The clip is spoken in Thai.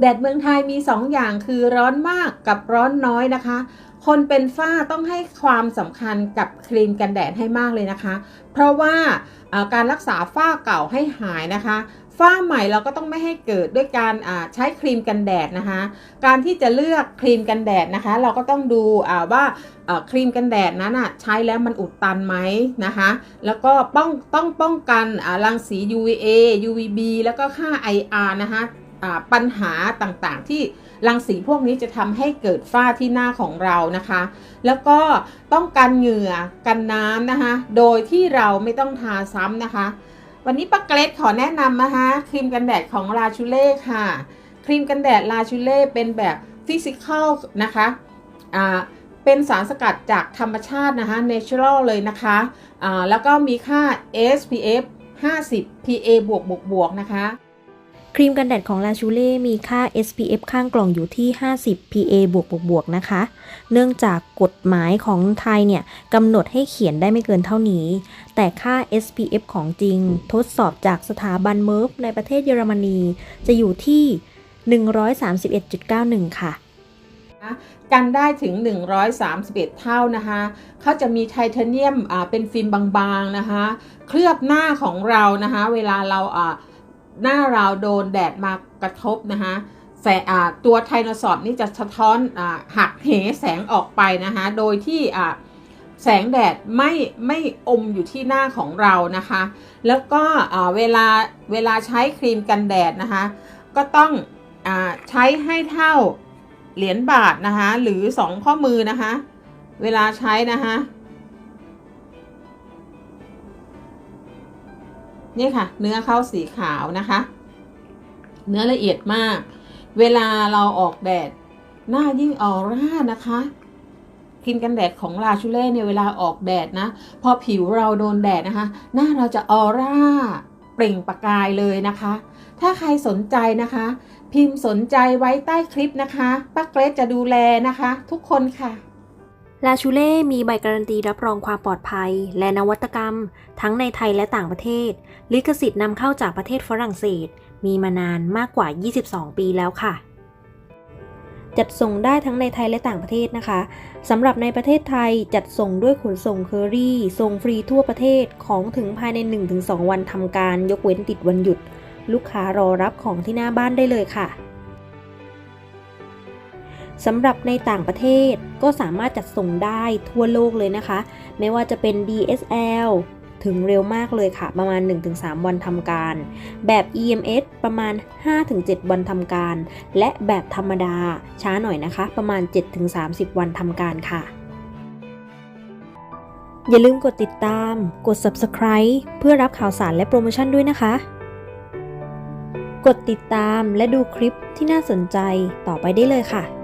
แดดเมืองไทยมี2ออย่างคือร้อนมากกับร้อนน้อยนะคะ คนเป็นฝ้าต้องให้ความสำคัญกับครีมกันแดดให้มากเลยนะคะ เพราะว่าการรักษาฝ้าเก่าให้หายนะคะฝ้าใหม่เราก็ต้องไม่ให้เกิดด้วยการใช้ครีมกันแดดนะคะ การที่จะเลือกครีมกันแดดนะคะ เราก็ต้องดูว่าครีมกันแดดนั้นใช้แล้วมันอุดตันไหมนะคะ แล้วก็ป้องต้องป้องกันรังสี UVA UVB แล้วก็ค่า IR นะคะ ปัญหาต่างๆ ที่รังสีพวกนี้จะทำให้เกิดฝ้าที่หน้าของเรานะคะ แล้วก็ต้องกันเหงื่อกันน้ำนะคะ โดยที่เราไม่ต้องทาซ้ำนะคะ วันนี้ป้าเกรดขอแนะนำนะคะครีมกันแดดของลาชูเล่ค่ะ ครีมกันแดดลาชูเล่เป็นแบบฟิสิกอลนะคะอ่าเป็นสารสกัดจากธรรมชาตินะคะ natural เลยนะคะอ่าแล้วก็มีค่า SPF 50 PA บวกบวกบวกนะคะ ครีมกันแดดของลาชูเล่มีค่า SPF ข้างกล่องอยู่ที่ 50 PA บวกบวกบวกนะคะ เนื่องจากกฎหมายของไทยเนี่ยกำหนดให้เขียนได้ไม่เกินเท่านี้ แต่ค่า SPF ของจริง ทดสอบจากสถาบันเมิร์ฟในประเทศเยอรมนี จะอยู่ที่ 131.91 ค่ะกันได้ถึง 131 เท่านะคะเขาจะมีไทเทเนียมอ่าเป็นฟิล์มบางๆนะคะ เคลือบหน้าของเรานะคะ เวลาเราอ่า หน้าเราโดนแดดมากระทบนะคะแสตัวไทโนซอดนี่จะสะท้อนอหักเหแสงออกไปนะคะโดยที่แสงแดดไม่ไม่อมอยู่ที่หน้าของเรานะคะ แล้วก็เวลาเวลาใช้ครีมกันแดดนะคะ ก็ต้องอใช้ให้เท่าเหรียญบาทนะคะหรือสองข้อมือนะคะ เวลาใช้นะคะ นี่ค่ะ เนื้อข้าวสีขาวนะคะ เนื้อละเอียดมาก เวลาเราออกแดดหน้ายิ่งออร่านะคะครีมกันแดดของลาชูเล่เนี่ยเวลาออกแดดนะ พอผิวเราโดนแดดนะคะ หน้าเราจะออร่าเปล่งประกายเลยนะคะ ถ้าใครสนใจนะคะ พิมพ์สนใจไว้ใต้คลิปนะคะป้าเกรซจะดูแลนะคะ ทุกคนค่ะ ลาชูเล่มีใบการันตีรับรองความปลอดภัย และนวัตกรรม ทั้งในไทยและต่างประเทศ ลิขสิทธิ์นำเข้าจากประเทศฝรั่งเศส มีมานานมากกว่า 22 ปีแล้วค่ะ จัดส่งได้ทั้งในไทยและต่างประเทศนะคะสำหรับในประเทศไทยจัดส่งด้วยขนส่งเคอรี่ ส่งฟรีทั่วประเทศของถึงภายใน 1-2 วันทำการยกเว้นติดวันหยุด ลูกค้ารอรับของที่หน้าบ้านได้เลยค่ะ สำหรับในต่างประเทศก็สามารถจัดส่งได้ทั่วโลกเลยนะคะ ไม่ว่าจะเป็น DSL ถึงเร็วมากเลยค่ะ ประมาณ 1-3 วันทำการ แบบ EMS ประมาณ 5-7 วันทำการ และแบบธรรมดาช้าหน่อยนะคะ ประมาณ 7-30 วันทำการค่ะ อย่าลืมกดติดตาม กด Subscribe เพื่อรับข่าวสารและโปรโมชั่นด้วยนะคะ กดติดตามและดูคลิปที่น่าสนใจต่อไปได้เลยค่ะ